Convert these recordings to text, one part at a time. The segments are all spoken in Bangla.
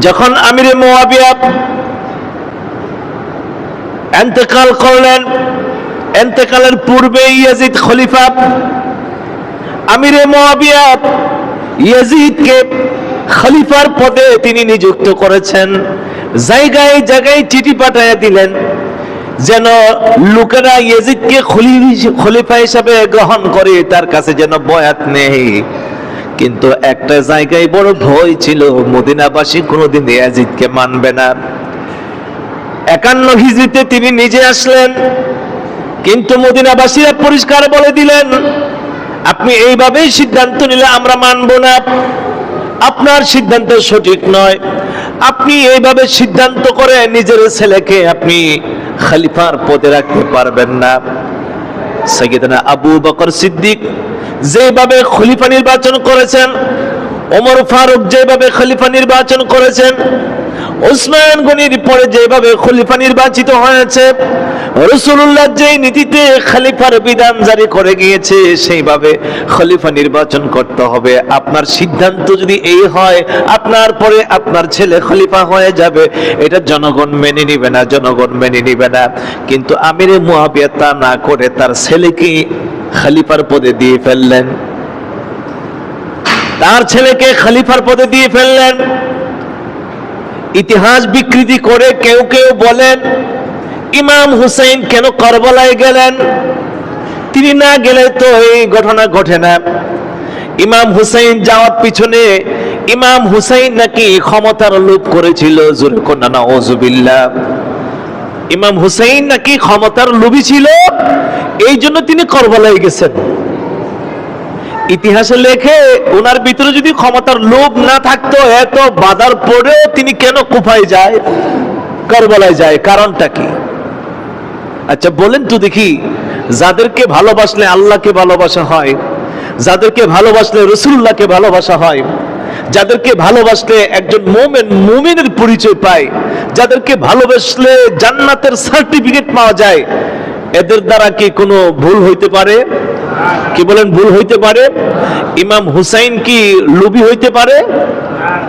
যখন আমিরে মোয়াবিয়া এন্তেকাল করলেন, এন্তেকালের পূর্বে ইয়াজিদ খলিফা আমিরে মোয়াবিয়া ইয়াজিদকে খলিফার পদে তিনি নিযুক্ত করেছেন। জায়গায় জায়গায় চিঠি পাঠাইয়া দিলেন, যেন লোকেরা ইয়াজিদকে খলি- খলিফা হিসাবে গ্রহণ করে, তার কাছে যেন বয়াত নেই। কিন্তু একটা জায়গায় বড় ভয় ছিল, মদিনাবাসী কোনোদিন ইয়াজিদকে মানবে না। একান্ন হিজড়িতে তিনি নিজে আসলেন, কিন্তু মদিনাবাসীরা পরিষ্কার বলে দিলেন, আপনি এইভাবেই সিদ্ধান্ত নিলে আমরা মানব না। আপনার সিদ্ধান্ত সঠিক নয়। আপনি এইভাবে সিদ্ধান্ত করে নিজের ছেলেকে আপনি খালিফার পদে রাখতে পারবেন না। সৈয়দনা আবু বকর সিদ্দিক যেভাবে খলিফা নির্বাচন করেছেন ওমর ফারুক যেভাবে খলিফা নির্বাচন করেছেন ওসমান গনির পরে যেভাবে খলিফা নির্বাচিত হয়েছে রসুল্লাহ যে নীতিতে খলিফার বিধান জারি করে গিয়েছে, সেইভাবে খলিফা নির্বাচন করতে হবে। আপনার সিদ্ধান্ত যদি এই হয়, আপনার পরে আপনার ছেলে খলিফা হয়ে যাবে, এটা জনগণ মেনে নিবে না, জনগণ মেনে নিবে না। কিন্তু আমিরে মুয়াবিয়া তা না করে তার ছেলেকে খলিফার পদে দিয়ে ফেললেন। তার ছেলেকে খলিফার পদে দিয়ে ফেললেন। ইতিহাস বিকৃতি করে কেউ কেউ বলেন, ইমাম হুসাইন কেন করবলায় গেলেন? তিনি না গেলে তো এই ঘটনা ঘটে না। ইমাম হুসাইন যাওয়ার পিছনে ইমাম হুসাইন নাকি ক্ষমতার লোভ করেছিল ওজুবিল্লাহ ইমাম হুসাইন নাকি ক্ষমতার লোভী ছিল, এই জন্য তিনি করবলায় গেছেন। ইতিহাসে লেখে ওনার ভিতরে যদি ক্ষমতার লোভ না থাকতো, এত বাধার পরেও তিনি কেন কুফায় যায়, কারবালায় যায়, কারণটা কি? আচ্ছা বলেন তো দেখি, যাদেরকে ভালোবাসলে আল্লাহকে ভালোবাসা হয়, যাদেরকে ভালোবাসলে রসুল্লাহকে ভালোবাসা হয়, যাদেরকে ভালোবাসলে একজন মোমেন, মুমিনের পরিচয় পায়, যাদেরকে ভালোবাসলে জান্নাতের সার্টিফিকেট পাওয়া যায়, এদের দ্বারা কি কোনো ভুল হইতে পারে? কি বলেন, ভুল হইতে পারে? ইমাম হুসাইন কি লোভী হইতে পারে?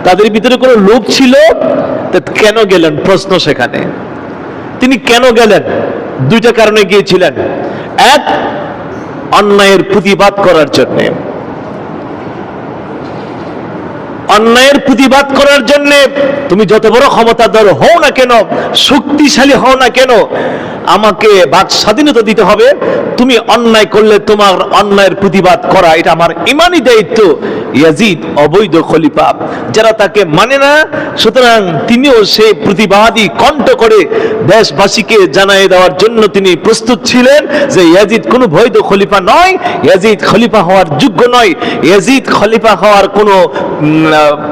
তাদের ভিতরে কোনো লোভ ছিল? কেন গেলেন? প্রশ্ন সেখানে। তিনি কেন গেলেন? দুইটা কারণে গিয়েছিলেন। এক, অন্যায়ের প্রতিবাদ করার জন্য। অন্যায়ের প্রতিবাদ করার জন্য তুমি যত বড় ক্ষমতাধর হও না কেন, শক্তিশালী হও না কেন, আমাকে বাক স্বাধীনতা দিতে হবে। তুমি অন্যায় করলে তোমার অন্যায়ের প্রতিবাদ করা, এটা আমার ইমানই দায়িত্ব। ইয়াজিদ, অবৈধ খলিফা। যারা তাকে মানে না, সুতরাং তিনিও সেই প্রতিবাদী কণ্ঠ করে দেশবাসীকে জানিয়ে দেওয়ার জন্য তিনি প্রস্তুত ছিলেন যে ইয়াজিদ কোনো বৈধ খলিফা নয়, ইয়াজিদ খলিফা হওয়ার যোগ্য নয়। ইয়াজিদ খলিফা হওয়ার কোনো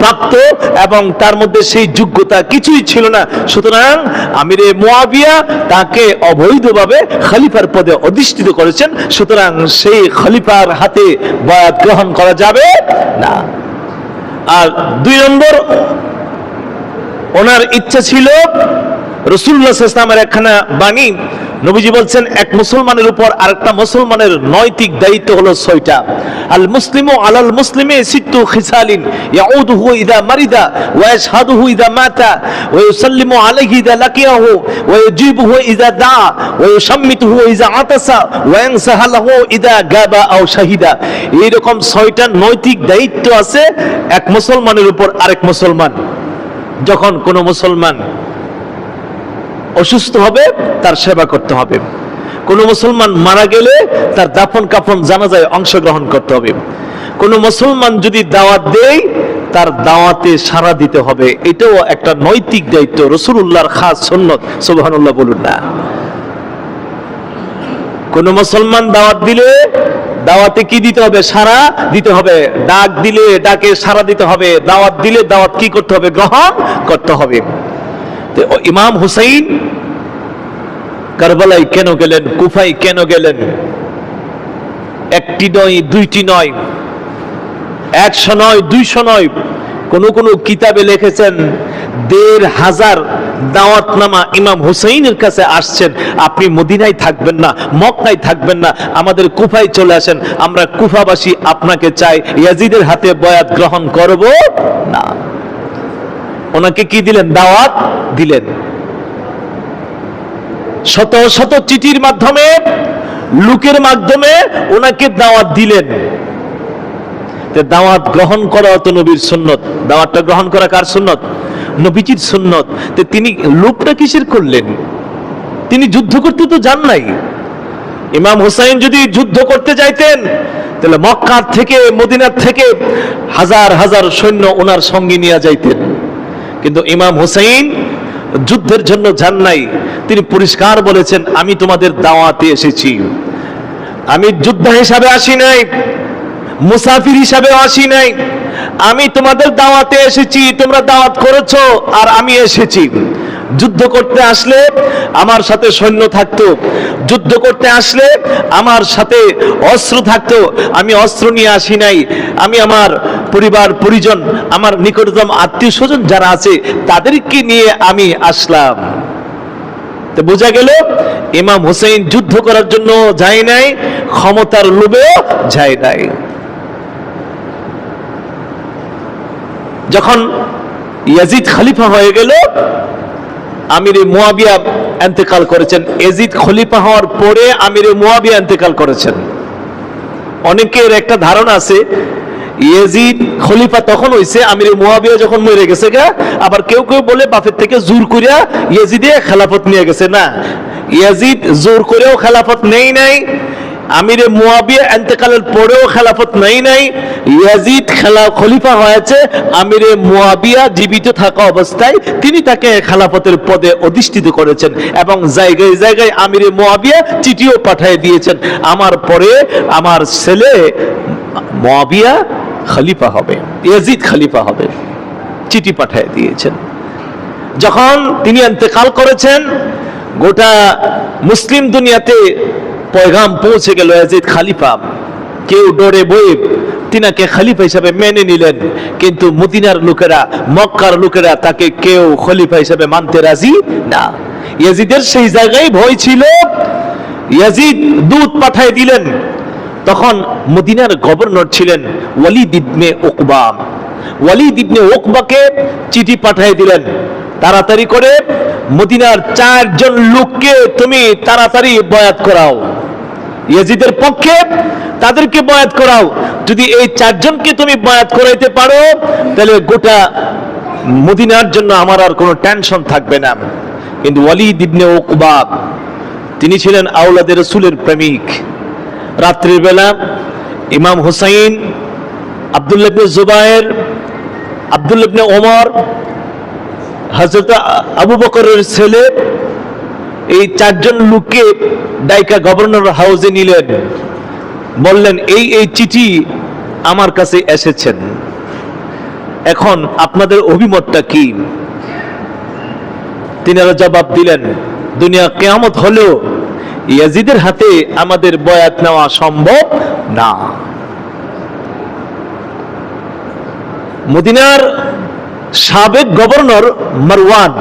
প্রাপ্ত এবং তার মধ্যে সেই যোগ্যতা কিছুই ছিল না। সুতরাং আমিরে মোয়াবিয়া তাকে অবৈধভাবে খলিফার পদে অধিষ্ঠিত করেছেন। সুতরাং সেই খলিফার হাতে বয়াত গ্রহণ করা যাবে। না। আর দুই নম্বর ওনার ইচ্ছা ছিল রসুল্লাহ ইসলামের একখানা বাণী নবীজি বলছেন, এক মুসলমানের উপর আরেকটা মুসলমানের নৈতিক দায়িত্ব হলো ছয়টা। আল মুসলিমু আলাল মুসলিমে সিত্তু খিসালিন, ইয়াউদুহু ইদা মারিদা, ওয়া ইয়াশহাদুহু ইদা মাতা, ওয়া ইউসাল্লিমু আলাইহি ইদা লাকিয়াহু, ওয়া ইউজিবুহু ইদা দা ওয়া ইউসাম্মিতুহু ইদা আতাসা, ওয়া ইয়ানসাহালাহু ইদা গাবা আও শাহিদা। এইরকম ছয়টা নৈতিক দায়িত্ব আছে, এক মুসলমানের উপর আরেক মুসলমান। যখন কোনো মুসলমান অসুস্থ হবে, তার সেবা করতে হবে। কোন মুসলমান মারা গেলে তার দাফন কাফন জানাজায় অংশগ্রহণ করতে হবে। কোন মুসলমান যদি দাওয়াত দেয়, তার দাওয়াতে সাড়া দিতে হবে। এটাও একটা নৈতিক দায়িত্ব রসুল্লাহর খাস সন্ন্যত সুবহানাল্লাহ বলুন না। কোন মুসলমান দাওয়াত দিলে, দাওয়াতে কি দিতে হবে? সারা দিতে হবে। ডাক দিলে ডাকে সারা দিতে হবে। দাওয়াত দিলে দাওয়াত কি করতে হবে? গ্রহণ করতে হবে। ইমাম হুসাইন কারবালাই কেন গেলেন? কুফাই কেন গেলেন? একটি নয়, দুইটি নয়, একশো নয়, দুইশো নয়। কোন কোন কিতাবে লিখেছেন, দেড় হাজার দাওয়াতনামা ইমাম হুসাইনের কাছে আসছেন। আপনি মদিনায় থাকবেন না, মক্কায় থাকবেন না, আমাদের কুফায় চলে আসেন। আমরা কুফাবাসী আপনাকে চাই, ইয়াজিদের হাতে বয়াত গ্রহণ করব না। ওনাকে কি দিলেন? দাওয়াত দিলেন। শত শত চিঠির মাধ্যমে, লোকের মাধ্যমে ওনাকে দাওয়াত দিলেন। দাওয়াত গ্রহণ করা তো নবীর সুন্নত। দাওয়াতটা গ্রহণ করা কার সুন্নত? নবীজির সুন্নত। তিনি লোকটা কিসের করলেন? তিনি যুদ্ধ করতে তো যান নাই। ইমাম হুসাইন যদি যুদ্ধ করতে যাইতেন, তাহলে মক্কার থেকে, মদিনার থেকে হাজার হাজার সৈন্য ওনার সঙ্গে নিয়ে যাইতেন। কিন্তু ইমাম হুসাইন যুদ্ধের জন্য যান নাই। তিনি পরিষ্কার বলেছেন, আমি তোমাদের দাওয়াতে এসেছি। আমি যোদ্ধা হিসাবে আসি নাই, মুসাফির হিসাবে আসি নাই। আমি তোমাদের দাওয়াতে এসেছি, তোমরা দাওয়াত করেছ আর আমি এসেছি। যুদ্ধ করতে আসলে আমার সাথে সৈন্য থাকতো। যুদ্ধ করতে আসলে আমার সাথে অস্ত্র থাকতো। আমি অস্ত্র নিয়ে আসি নাই। আমি আমার পরিবার, পরিজন, আমার নিকটতম আত্মীয় স্বজন যারা আছে, তাদেরকে নিয়ে আমি আসলাম। তো বোঝা গেল, ইমাম হুসেন যুদ্ধ করার জন্য যায় নাই, ক্ষমতার লোভেও যায় নাই। যখন ইয়াজিদ খলিফা হয়ে গেল, আমির মুয়াবিয়া এন্তেকাল করেছেন। এজিদ খলিফা হওয়ার পরে আমির মুয়াবিয়া এন্তেকাল করেছেন। অনেকের একটা ধারণা আছে ইয়েজিদ খলিফা তখন হইছে, আমির মুয়াবিয়া যখন মরে গেছে গা, আবার কেউ কেউ বলে বাপের থেকে জোর করিয়া ইয়েজিদে খেলাফত নিয়ে গেছে। না, ইয়াজিদ জোর করেও খেলাফত নেই নাই, আমিরে মুয়াবিয়া এন্তেকালের পরেও খেলাফত নেই নাই, ইয়াজিদ খেলা খলিফা হয়েছে, আমিরে মুয়াবিয়া জীবিত থাকা অবস্থায় তিনি তাকে খেলাফতের পদে অধিষ্ঠিত করেছেন এবং জায়গায় জায়গায় আমিরে মুয়াবিয়া চিঠিও পাঠিয়ে দিয়েছেন। আমার পরে আমার ছেলে মুয়াবিয়া খলিফা হবে, ইয়াজিদ খলিফা হবে, চিঠি পাঠিয়ে দিয়েছেন। যখন তিনি ইন্তেকাল করেছেন, গোটা মুসলিম দুনিয়াতে পয়গাম পৌঁছে গেল, ইয়াজিদ খালিফা। কেউ ডরে বয়ে তিনাকে খলিফা হিসাবে মেনে নিলেন, কিন্তু মদিনার লোকেরা, মক্কার লোকেরা তাকে কেউ খলিফা হিসাবে মানতে রাজি না। ইয়াজিদের সেই জায়গায় ভয় ছিল, ইয়াজিদ দূত পাঠায় দিলেন তখন মদিনার গভর্নর ছিলেন ওয়ালিদ ইবনে উকবা। ওয়ালিদ ইবনে উকবাকে চিঠি পাঠিয়ে দিলেন। তাড়াতাড়ি করে মদিনার চারজন লোককে তুমি তাড়াতাড়ি বয়াত করাও। ইয়াজিদের পক্ষে তাদেরকে বয়াত করাও। যদি এই চারজনকে তুমি বয়াত করাইতে পারো, তাহলে গোটা মদিনার জন্য আমার আর কোনো টেনশন থাকবে না। কিন্তু ওয়ালিদ ইবনে উকবা, তিনি ছিলেন আউলাদের রসুলের প্রেমিক। রাত্রির বেলা ইমাম হুসাইন আব্দুল্লাহ ইবনে জুবায়ের আব্দুল্লাহ ওমর, হযরত আবু বকরের ছেলে এই চারজন লোককে ডাইকা গভর্নর হাউসে নিলেন। বললেন, এই এই চিঠি আমার কাছে এসেছেন। এখন আপনাদের অভিমতটা কি? তিনারা জবাব দিলেন, দুনিয়া কেয়ামত হলেও ইয়াজিদের হাতে আমাদের বয়াত নেওয়া সম্ভব না। মদিনার সাবেক গভর্নর মারওয়ান,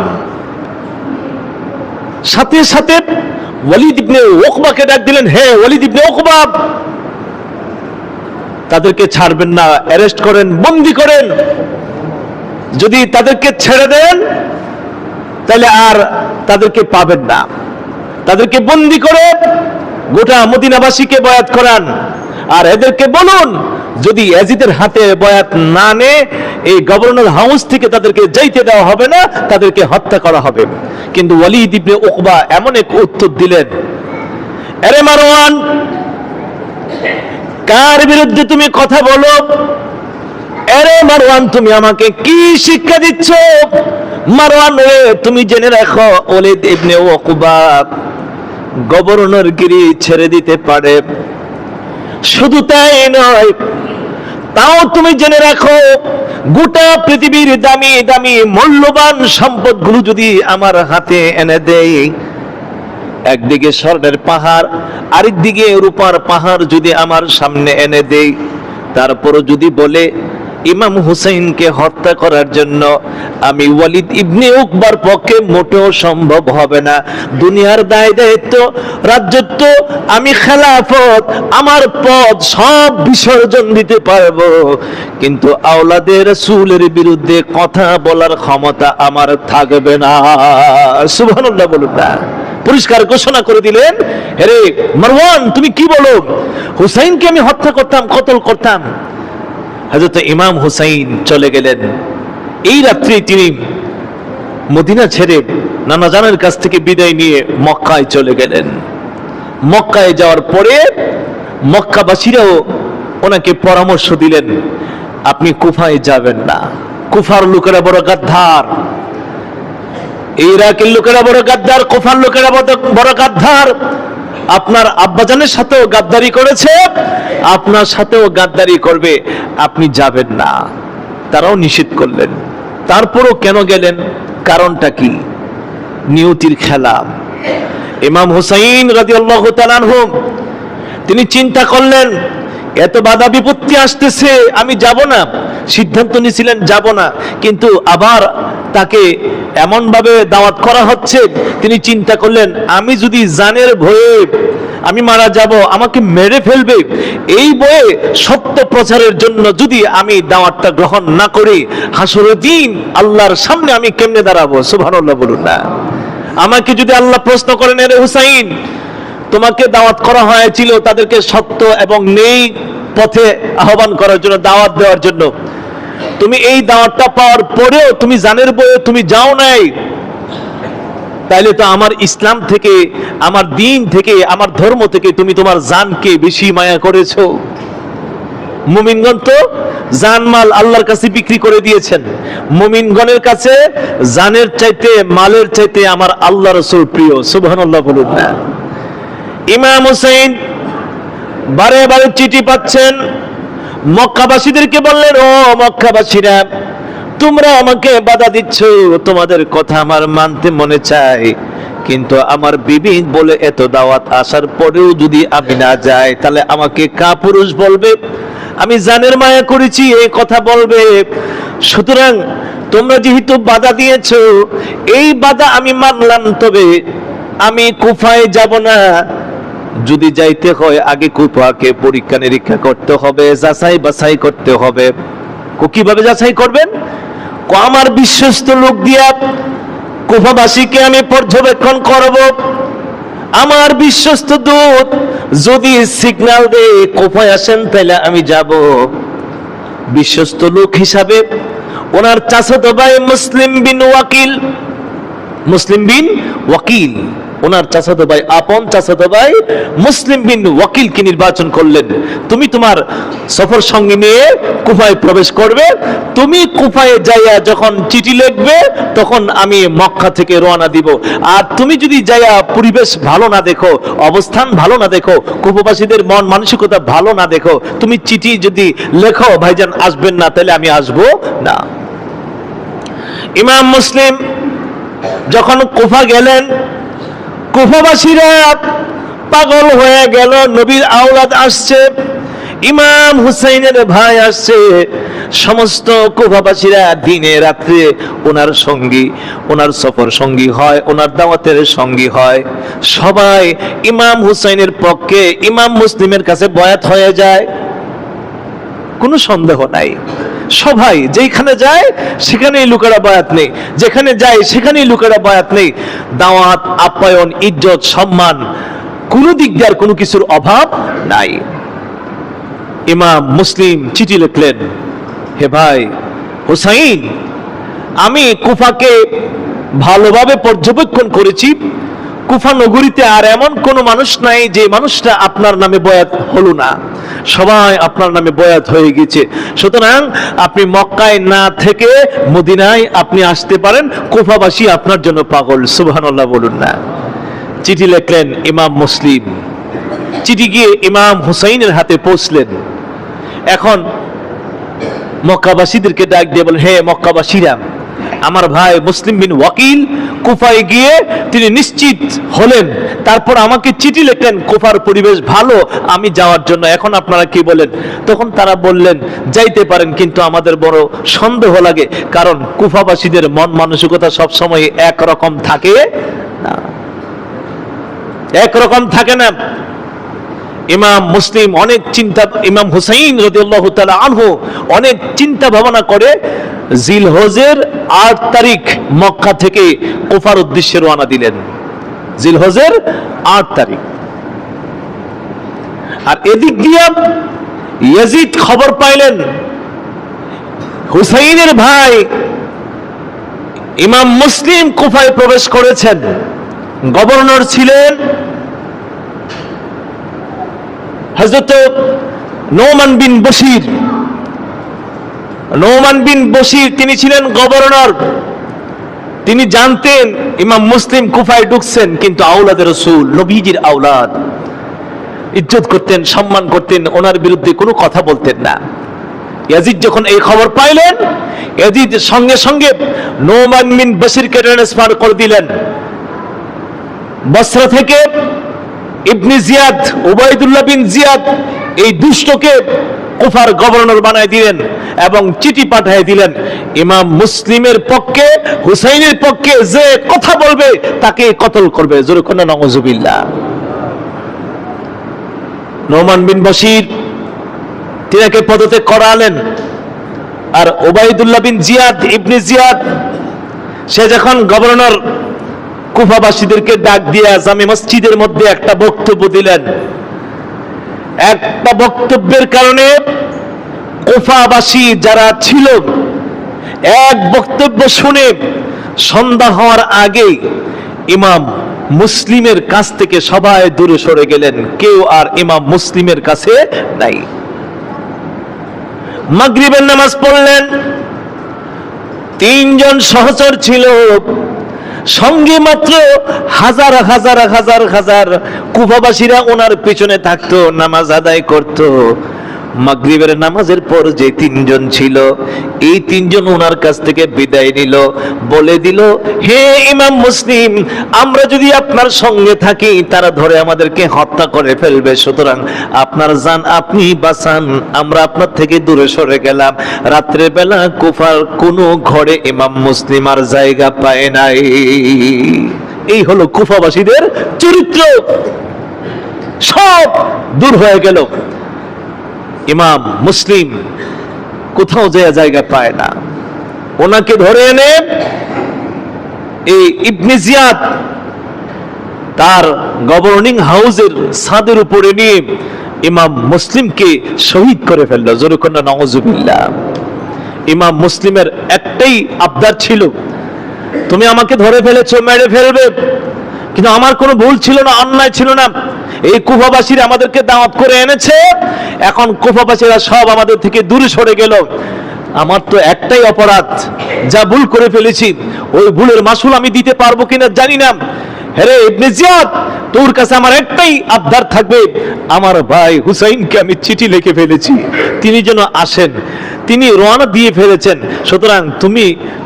সাথে সাথে ওয়ালিদ ইবনে ওকবাকে ডাক দিলেন, হে ওয়ালিদ ইবনে ওকবা তাদেরকে ছাড়বেন না, অ্যারেস্ট করেন, বন্দি করেন। যদি তাদেরকে ছেড়ে দেন, তাহলে আর তাদেরকে পাবেন না। তাদেরকে বন্দি করে গোটা মদিনাবাসীকে বয়াত করান। আর এদেরকে বলুন, যদি এজিদের হাতে বয়াত না নে এই গভর্নর হাউস থেকে তাদেরকে যাইতে দেওয়া হবে না, তাদেরকে হত্যা করা হবে। কিন্তু ওয়ালিদ ইবনে উকবা এমন এক উত্তর দিলেন, আরে মারওয়ান, কার বিরুদ্ধে তুমি কথা বলো? আরে মারওয়ান, তুমি আমাকে কি শিক্ষা দিচ্ছ? মারওয়ান তুমি জেনে রাখো ওলিদ ইবনে ওকুবা গভর্নর গিরি ছেড়ে দিতে পারে। শুধু তাই নয়, তাও তুমি জেনে রাখো, গোটা পৃথিবীর দামি দামি, মূল্যবান সম্পদগুলো যদি আমার হাতে এনে দেয় একদিকে স্বর্ণের পাহাড়, আরেকদিকে রূপার পাহাড় যদি আমার সামনে এনে দেয় তারপরও যদি বলে ইমাম হুসাইনকে হত্যা করার জন্য আমি ওয়ালিদ ইবনে উকবার পক্ষে মোটেও সম্ভব হবে না। দুনিয়ার দায় দায়িত্ব রাজ্যত্ব আমি খেলাফত, আমার পদ সব বিসর্জন দিতে পারব। কিন্তু আওলাদের রাসূলের বিরুদ্ধে কথা বলার ক্ষমতা আমার থাকবে না। সুবহানাল্লাহ বলুন না। পরিষ্কার ঘোষণা করে দিলেন হেরে মারওয়ান, তুমি কি বলো? হুসাইনকে আমি হত্যা করতাম, কতল করতাম। হযরত ইমাম হুসাইন চলে গেলেন। এই রাত্রে তিনি মদিনা ছেড়ে নানা জানের কাছ থেকে বিদায় নিয়ে মক্কায় চলে গেলেন। মক্কায় যাওয়ার পরে মক্কাবাসীরাও ওনাকে পরামর্শ দিলেন, আপনি কুফায় যাবেন না। কুফার লোকেরা বড় গাদ্ধার এই ইরাকের লোকেরা বড় গাদ্দার, কোফার লোকেরা বড়- গাদ্দার। আপনার আব্বাজানের সাথেও গাদ্দারি করেছে, আপনার সাথেও গাদ্দারি করবে, আপনি যাবেন না। তারাও নিষেধ করলেন। তারপরও কেন গেলেন? কারণটা কি? নিয়তির খেলা। ইমাম হুসাইন তাআলা আনহু, তিনি চিন্তা করলেন এত বাধা বিপত্তি আসতেছে, আমি যাব না। সিদ্ধান্ত নিয়েছিলেন, যাব না। কিন্তু আবার তাকে এমন ভাবে দাওয়াত করা হচ্ছে, তিনি চিন্তা করলেন, আমি যদি জানের ভয়ে আমি মারা যাব, আমাকে মেরে ফেলবে, এই বয়ে সত্য প্রচারের জন্য যদি আমি দাওয়াতটা গ্রহণ না করি, হাসরের দিন আল্লাহর সামনে আমি কেমনে দাঁড়াবো? সুবহানাল্লাহ বলুন না। আমাকে যদি আল্লাহ প্রশ্ন করেন, এরে হুসাইন তোমাকে দাওয়াত করা হয়েছিল তাদেরকে সত্য এবং নেই পথে আহ্বান করার জন্য, দাওয়াত দেওয়ার জন্য। তুমি এই দাওয়াতটা পাওয়ার পরেও তুমি জানের বয়ে তুমি যাও নাই। তাইলে তো আমার ইসলাম থেকে, আমার দিন থেকে, আমার ধর্ম থেকে তুমি তোমার জানকে বেশি মায়া করেছ। মুমিনগণ তো জানমাল আল্লাহর কাছে বিক্রি করে দিয়েছেন। মুমিনগণের কাছে জানের চাইতে, মালের চাইতে আমার আল্লাহ রসুল প্রিয়। সুবহানাল্লাহ বলুন না। ইমাম হুসাইন বারে বারে চিঠি পাচ্ছেন, মক্কাবাসীদেরকে বললেন, ও মক্কাবাসীরা, তোমরা আমাকে বাধা দিচ্ছ, তোমাদের কথা আমার মানতে মনে চাই কিন্তু আমার বিবি বলে এত দাওয়াত আসার পরেও যদি আমি না যাই, তাহলে আমাকে কাপুরুষ বলবে? আমি জানের মায়া করেছি, এই কথা বলবে। সুতরাং তোমরা যেহেতু বাধা দিয়েছ, এই বাধা আমি মানলাম, তবে আমি কুফায় যাব না। যদি যাইতে হয়, আগে কুফাকে পরীক্ষা নিরীক্ষা করতে হবে, যাচাই বাছাই করতে হবে। কীভাবে যাচাই করবেন? আমার বিশ্বস্ত লোক দিয়া কুফাবাসীকে আমি পর্যবেক্ষণ করব। আমার বিশ্বস্ত দূত যদি সিগনাল দে কোফায় আসেন, তাহলে আমি যাব। বিশ্বস্ত লোক হিসাবে ওনার চাচাতো ভাই মুসলিম বিন ওয়াকিল, মুসলিম বিন ওয়াকিল। ওনার চাচাতো ভাই, আপন চাচাতো ভাই মুসলিম বিন ওয়াকিলকে নির্বাচন করলেন। তুমি তোমার সফর সঙ্গে নিয়ে কুফায় প্রবেশ করবে। তুমি কুফায় যাইয়া যখন চিঠি লিখবে, তখন আমি মক্কা থেকে রওনা দিব। আর তুমি যদি যাইয়া পরিবেশ ভালো না দেখো, অবস্থান ভালো না দেখো, কুফবাসীদের মন মানসিকতা ভালো না দেখো, তুমি চিঠি যদি লেখো, ভাইজান আসবেন না, তাহলে আমি আসব না। ইমাম মুসলিম যখন কুফা গেলেন কুফাবাসীরা পাগল হয়ে গেল, নবীর আওলাদ আসছে, ইমাম হুসাইনের ভাই আসছে। সমস্ত কুফাবাসীরা দিনে রাত্রে ওনার সঙ্গী, ওনার সফর সঙ্গী হয়, ওনার দাওয়াতের সঙ্গী হয়। সবাই ইমাম হুসাইনের পক্ষে, ইমাম মুসলিমের কাছে বয়াত হয়ে যায়। কোনো সন্দেহ নাই। সবাই যেখানে যায়, সেখানেই লোকেরা বয়াত নেই। যেখানে যায়, সেখানেই লোকেরা বয়াত নেই। দাওয়াত, আপ্যায়ন, ইজ্জত, সম্মান, কোনো দিক দিয়ে আর কোনো কিছুর অভাব নাই। ইমাম মুসলিম চিঠি লিখলেন, হে ভাই, হুসাইন, আমি কুফাকে ভালোভাবে পর্যবেক্ষণ করেছি কুফা নগরীতে আর এমন কোন মানুষ নাই যে মানুষটা আপনার নামে বয়াত হলো না। সবাই আপনার নামে বয়াত হয়ে গেছে। সুতরাং আপনি মক্কায় না থেকে মদিনায় আপনি আসতে পারেন। কুফাবাসী আপনার জন্য পাগল। সুবহানাল্লাহ বলুন না। চিঠি লিখলেন ইমাম মুসলিম। চিঠি গিয়ে ইমাম হুসাইনের হাতে পৌঁছলেন। এখন মক্কাবাসীদেরকে ডাক দিয়ে বলেন, হে মক্কাবাসীরা আমার ভাই মুসলিম বিন ওয়াকিল কুফায় গিয়ে তিনি নিশ্চিত হলেন। তারপর আমাকে চিঠি লিখলেন কুফার পরিবেশ ভালো, আমি যাওয়ার জন্য। এখন আপনারা কি বলেন? তখন তারা বললেন, যাইতে পারেন, কিন্তু আমাদের বড় সন্দেহ লাগে, কারণ কুফাবাসীদের মন মানসিকতা সবসময় একরকম থাকে না। একরকম থাকে না। ইমাম মুসলিম অনেক চিন্তা, ইমাম হুসাইন রদিয়াল্লাহু তাআলা আনহু অনেক চিন্তা ভাবনা করে জিলহজের আট তারিখ মক্কা থেকে কুফার উদ্দেশ্যে রওনা দিলেন। জিলহজের আট তারিখ। আর এদিক দিয়ে ইয়াজিদ খবর পাইলেন, হুসাইনের ভাই ইমাম মুসলিম কুফায় প্রবেশ করেছেন। গভর্নর ছিলেন হজরত নোমান বিন বশির। নোমান বিন বশির, তিনি ছিলেন গভর্নর। তিনি জানতেন ইমাম মুসলিম কুফায় ঢুকছেন, কিন্তু আউলাদের রসুল, নবীজির আউলাদ ইজ্জত করতেন, সম্মান করতেন, ওনার বিরুদ্ধে কোনো কথা বলতেন না। ইয়াজিদ যখন এই খবর পাইলেন, ইয়াজিদ সঙ্গে সঙ্গে নোমান বিন বশিরকে ট্রান্সফার করে দিলেন। বসরা থেকে Ibn Ziyad, Ubaidullah bin Ziyad এই দুষ্টকে কুফার গভর্নর বানায় দিলেন এবং চিঠি পাঠিয়ে দিলেন। ইমাম মুসলিমের পক্ষে, হুসাইনের পক্ষে যে কথা বলবে তাকে কতল করবে। নজুবিল্লা নোমান বিন বশির, তিনাকে পদত্যাগ করালেন। আর ওবাইদুল্লাহ বিন জিয়াদ, ইবনি জিয়াদ, সে যখন গভর্নর কুফাবাসীদেরকে ডাক দিয়ে জামে মসজিদের মধ্যে একটা বক্তব্য দিলেন। একটা বক্তব্যের কারণে কুফাবাসী যারা ছিল, এক বক্তব্য শুনে সন্ধ্যা হওয়ার আগে ইমাম মুসলিমের কাছ থেকে সবাই দূরে সরে গেলেন। কেউ আর ইমাম মুসলিমের কাছে নাই। মাগরিবের নামাজ পড়লেন। তিনজন সহচর ছিল। সঙ্গে মাত্র হাজার হাজার হাজার হাজার কুফাবাসীরা ওনার পিছনে থাকতো নামাজ আদায় করত। মাগরিবের নামাজের পর যে তিনজন ছিল, এই তিনজন ওনার কাছ থেকে বিদায় নিল, বলে দিল, হে ইমাম মুসলিম, আমরা যদি আপনার সঙ্গে থাকি, তারা ধরে আমাদেরকে হত্যা করে ফেলবে। সুতরাং আপনার জান আপনি বাঁচান, আমরা আপনার থেকে দূরে সরে গেলাম। রাত্রে বেলা কুফার কোনো ঘরে ইমাম মুসলিম আর জায়গা পায় নাই। এই হলো কুফাবাসীদের চরিত্র। সব দূর হয়ে গেল। ইমাম, মুসলিম, কোথাও যে জায়গা পায় না। ওনাকে ধরে এনে এই ইবনে জিয়াদ তার গভর্নিং হাউসের ছাদের উপরে নিয়ে ইমাম মুসলিমকে শহীদ করে ফেলল। জোরকন্যা নওয়াজুবিল্লাহ ইমাম মুসলিমের একটাই আবদার ছিল, তুমি আমাকে ধরে ফেলেছো, মেরে ফেলবে। কিন্তু আমার কোনো ভুল ছিল না, অন্যায় ছিল না। এই কুফাবাসীরা আমাদেরকে দাওয়াত করে এনেছে। এখন কুফাবাসীরা সব আমাদের থেকে দূরে সরে গেল। আমার তো একটাই অপরাধ, যা ভুল করে ফেলেছি, ওই ভুলের মাসুল আমি দিতে পারব কিনা জানি না। হ্যাঁ ইবনে জিয়াদ, তোর কাছে আমার একটাই আবদার থাকবে। আমার ভাই হুসাইনকে আমি চিঠি লিখে ফেলেছি। তিনি যেন আসেন, তিনি রওনা দিয়ে ফেলেছেন। সুতরাং তুমি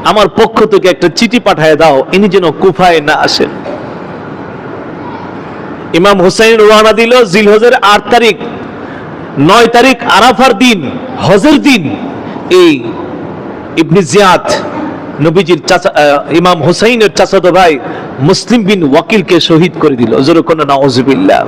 আমার পক্ষ থেকে একটা চিঠি পাঠায় দাও, ইনি যেন কুফায় না আসেন। ইমাম হুসাইন রোহানা দিল জিল জিলহজের আট তারিখ, নয় তারিখ আরাফার দিন, হজের দিন। এই ইবনি জিয়াদ নবীজির চাচা ইমাম হুসাইনের চাচাতো ভাই মুসলিম বিন ওয়াকিলকে শহীদ করে দিল। জোরকন্যা নওয়াজবিল্লাহ